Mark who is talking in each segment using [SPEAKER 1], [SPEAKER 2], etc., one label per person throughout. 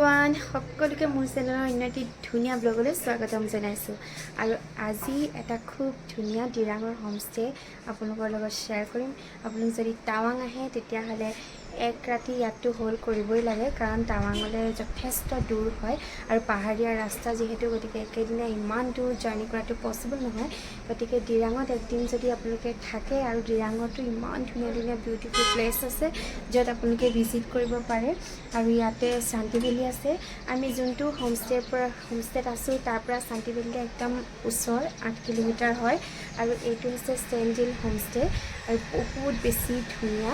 [SPEAKER 1] Everyone সকলোকে মোৰ চেনেলৰ অন্য এটি ধুনীয়া ব্লগলৈ স্বাগতম জনাইছোঁ। আৰু আজি এটা খুব ধুনীয়া ডিৰাঙৰ হোমষ্টে আপোনালোকৰ লগত শ্বেয়াৰ কৰিম। আপোনালোক যদি টাৱাং আহে তেতিয়াহ'লে এক ৰাতি ইয়াততো হোল্ড কৰিবই লাগে, কাৰণ টাৱাঙলৈ যথেষ্ট দূৰ হয় আৰু পাহাৰীয়া ৰাস্তা যিহেতু, গতিকে একেদিনাই ইমান দূৰ জাৰ্ণি কৰাটো পচিবল নহয়। গতিকে ডিৰাঙত একদিন যদি আপোনালোকে থাকে আৰু ডিৰাঙতো ইমান ধুনীয়া ধুনীয়া বিউটিফুল প্লেচ আছে, য'ত আপোনালোকে ভিজিট কৰিব পাৰে আৰু ইয়াতে শান্তি ভেলী আছে। আমি যোনটো হোমষ্টেৰ পৰা হোমষ্টেত আছোঁ, তাৰ পৰা শান্তি একদম ওচৰ, আঠ কিলোমিটাৰ হয় আৰু এইটো হৈছে ষ্টেনজিল হোমষ্টে আৰু বহুত বেছি ধুনীয়া।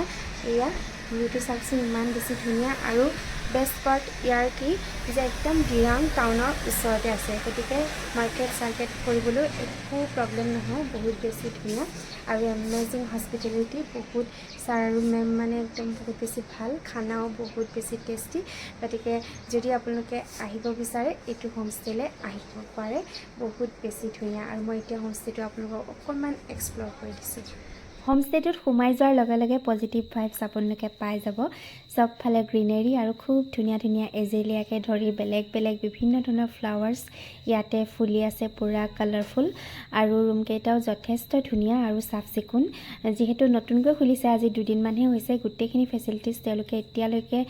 [SPEAKER 1] এয়া ভিউটো চাওকচোন ইমান বেছি ধুনীয়া আৰু বেষ্ট পাৰ্ট ইয়াৰ কি, যে একদম ডিৰাং টাউনৰ ওচৰতে আছে। গতিকে মাৰ্কেট চাৰ্কেট কৰিবলৈ একো প্ৰব্লেম নহয়, বহুত বেছি ধুনীয়া। আৰু এমেজিং হস্পিটেলিটি বহুত ছাৰ আৰু মেম মানে একদম বহুত বেছি ভালো, খানাও বহুত বেছি টেষ্টি গতিকে যদি আপোনালোকে আহিব বিচাৰে, এইটো হোমষ্টেলৈ আহিব পাৰে। বহুত বেছি ধুনীয়া। আৰু মই এতিয়া হোমষ্টেটো আপোনালোকক অকণমান এক্সপ্ল'ৰ কৰি দিছোঁ। হোমষ্টেটোত সোমাই যোৱাৰ লগে লগে পজিটিভ ভাইবছ আপোনালোকে পাই যাব। চবফালে গ্ৰীনেৰী আৰু খুব ধুনীয়া ধুনীয়া এজেলিয়াকৈ ধৰি বেলেগ বেলেগ বিভিন্ন ধৰণৰ ফ্লাৱাৰ্ছ ইয়াতে ফুলি আছে পূৰা কালাৰফুল আৰু ৰুমকেইটাও যথেষ্ট ধুনীয়া আৰু চাফ চিকুণ যিহেতু নতুনকৈ খুলিছে আজি দুদিনমানহে হৈছে গোটেইখিনি ফেচিলিটিছ তেওঁলোকে এতিয়ালৈকে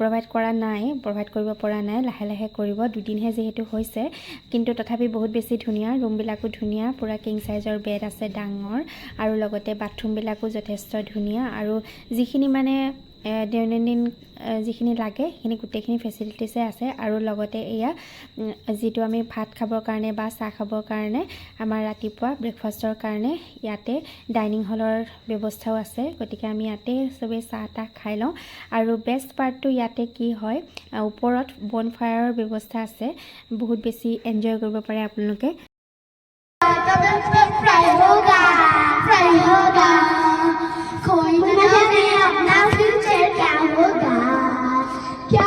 [SPEAKER 1] প্ৰভাইড কৰা নাই প্ৰভাইড কৰিব পৰা নাই লাহে লাহে কৰিব। দুদিনহে যিহেতু হৈছে কিন্তু তথাপি বহুত বেছি ধুনীয়া ৰুমবিলাকো ধুনীয়া পূৰা কিং চাইজৰ বেড আছে ডাঙৰ। আৰু লগতে বাথৰুমবিলাকো যথেষ্ট ধুনীয়া আৰু যিখিনি মানে দৈনন্দিন যিখিনি লাগে সেইখিনি গোটেইখিনি ফেচিলিটিছে আছে আৰু লগতে এয়া যিটো আমি ভাত খাবৰ কাৰণে বা চাহ খাবৰ কাৰণে আমাৰ ৰাতিপুৱা ব্ৰেকফাষ্টৰ কাৰণে ইয়াতে ডাইনিং হলৰ ব্যৱস্থাও আছে। গতিকে আমি ইয়াতে চবেই চাহ তাহ খাই লওঁ। আৰু বেষ্ট পাৰ্টটো ইয়াতে কি হয় ওপৰত বনফায়াৰৰ ব্যৱস্থা আছে। বহুত বেছি এনজয় কৰিব পাৰে আপোনালোকে।
[SPEAKER 2] होगा फ्राई होगा कोई न जाने अपना फ्यूचर क्या होगा क्या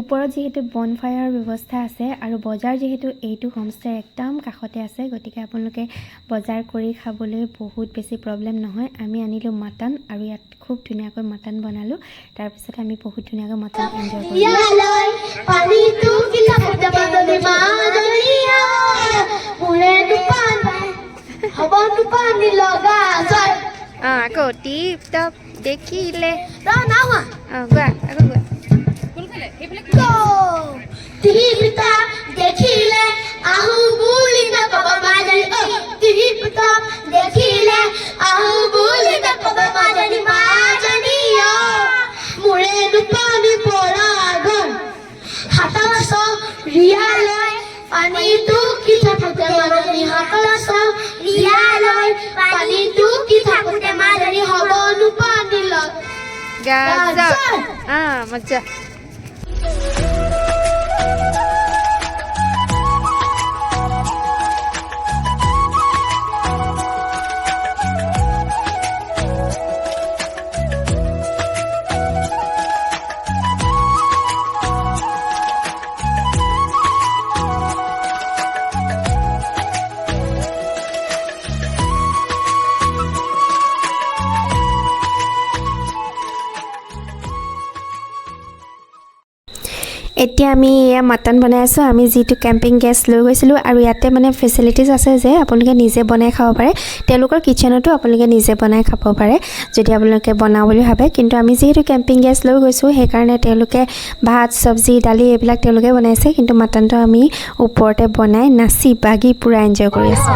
[SPEAKER 1] ওপৰত যিহেতু বন ফায়াৰৰ ব্যৱস্থা আছে আৰু বজাৰ যিহেতু এইটো হোমষ্টেৰ একদম কাষতে আছে গতিকে আপোনালোকে বজাৰ কৰি খাবলৈ বহুত বেছি প্ৰব্লেম নহয় আমি আনিলোঁ মাটন আৰু ইয়াত খুব ধুনীয়াকৈ মাটন বনালোঁ তাৰপিছত আমি বহুত ধুনীয়াকৈ মাটন এনজয় কৰিলোঁ
[SPEAKER 2] হ'ব দুপানী লগা জয়
[SPEAKER 1] অঁ আকৌ টিপ টপ দেখিলে
[SPEAKER 2] ৰ নাওয়া
[SPEAKER 1] অঁ গোৱা আকৌ গোৱা
[SPEAKER 2] টিভিটা দেখিলে আহু বুলি নকব মাজনী ঐ টিভিটা দেখিলে আহু বুলি নকব মাজনী মাজনী অ মোৰে দুপানী পৰা গল হাতত চ ৰিয়ালৈ পানীটো কি থাকোতে মাজনী হাতত চ ৰিয়ালৈ পানীটো কি থাকোতে মাজনী হ'ব Gaza.
[SPEAKER 1] Ah, macam. এতিয়া আমি এয়া মাটন বনাই আছোঁ। আমি যিটো কেম্পিং গেছ লৈ গৈছিলোঁ আৰু ইয়াতে মানে ফেচিলিটিছ আছে যে আপোনালোকে নিজে বনাই খাব পাৰে। তেওঁলোকৰ কিটচেনতো আপোনালোকে নিজে বনাই খাব পাৰে, যদি আপোনালোকে বনাওঁ বুলি ভাবে। কিন্তু আমি যিহেতু কেম্পিং গেছ লৈ গৈছোঁ, সেইকাৰণে তেওঁলোকে ভাত, চব্জি, দালি এইবিলাক তেওঁলোকে বনাইছে। কিন্তু মাটনটো আমি ওপৰতে বনাই নাচি বাগি পূৰা এনজয় কৰি আছোঁ।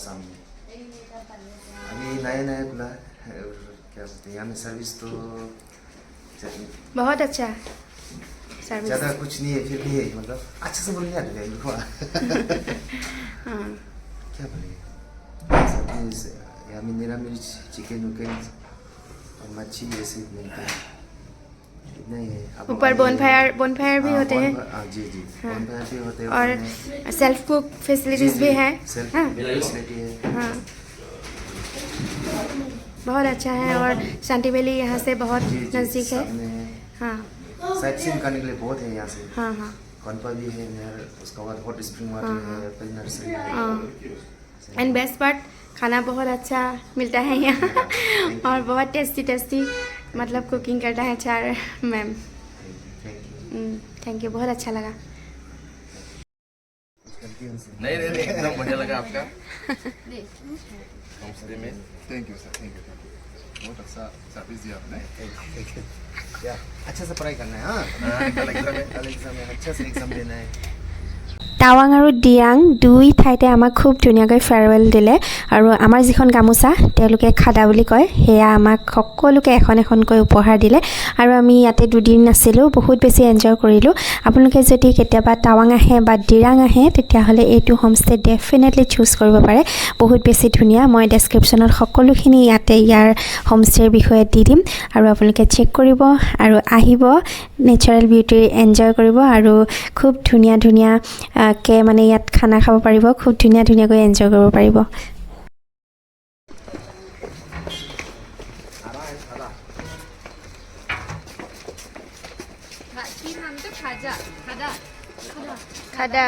[SPEAKER 3] सामने। अभी नया नया खुला क्या बोलते हैं यहाँ में सर्विस तो
[SPEAKER 1] बहुत अच्छा है। सर्विस
[SPEAKER 3] ज़्यादा कुछ नहीं है फिर भी है मतलब अच्छे से बोलने आता है।
[SPEAKER 1] हाँ।
[SPEAKER 3] क्या बोले यहाँ में मेरा मिर्च चिकन उकन और मच्छी ये सब मिलता है।
[SPEAKER 1] ऊपर बोनफायर बोनफायर भी
[SPEAKER 3] हाँ,
[SPEAKER 1] होते हैं।
[SPEAKER 3] हाँ, जी जी
[SPEAKER 1] हाँ।
[SPEAKER 3] भी होते हैं
[SPEAKER 1] और सेल्फ कुक फैसिलिटीज़ भी है। हाँ।
[SPEAKER 3] हाँ।
[SPEAKER 1] बहुत अच्छा है और शांति वैली यहाँ से बहुत नज़दीक है।
[SPEAKER 3] हाँ। साइट सीन करने के लिए बहुत है यहाँ से।
[SPEAKER 1] हाँ हाँ।
[SPEAKER 3] कॉन्पा भी है उसका बाद हॉट स्प्रिंग वाटर। नर्सरी हाँ।
[SPEAKER 1] एंड बेस्ट पार्ट खाना बहुत अच्छा मिलता है यहाँ। और बहुत टेस्टी टेस्टी मतलब कुकिंग करता है चार मैम
[SPEAKER 3] थैंक यू
[SPEAKER 1] बहुत अच्छा लगा।
[SPEAKER 4] नहीं नहीं नहीं एकदम बढ़िया लगा आपका। में।
[SPEAKER 5] Thank you sir thank you बहुत अच्छा सर्विस दिया आपने।
[SPEAKER 3] या अच्छा से पढ़ाई करना है हाँ।
[SPEAKER 4] हाँ, कल एग्ज़ाम है।
[SPEAKER 3] कल एग्ज़ाम है अच्छा से एग्ज़ाम देना है।
[SPEAKER 1] টাৱাং আৰু ডিয়াং দুই ঠাইতে আমাক খুব ধুনীয়াকৈ ফেয়াৰৱেল দিলে। আৰু আমাৰ যিখন গামোচা তেওঁলোকে খাদা বুলি কয় সেয়া আমাক সকলোকে এখন এখনকৈ উপহাৰ দিলে। আৰু আমি ইয়াতে দুদিন আছিলোঁ বহুত বেছি এনজয় কৰিলোঁ। আপোনালোকে যদি কেতিয়াবা টাৱাং আহে বা ডিৰাং আহে তেতিয়াহ'লে এইটো হোমষ্টে ডেফিনেটলি চুজ কৰিব পাৰে। বহুত বেছি ধুনীয়া। মই ডেছক্ৰিপশ্যনত সকলোখিনি ইয়াতে ইয়াৰ হোমষ্টেৰ বিষয়ে দি দিম। আৰু আপোনালোকে চেক কৰিব আৰু আহিব। নেচাৰেল বিউটি এনজয় কৰিব। আৰু খুব ধুনীয়া ধুনীয়া আ, কে মানে ইয়াত খানা খাব পাৰিব খুব ধুনীয়া ধুনীয়াকৈ এনজয় কৰিব পাৰিব। খাদা।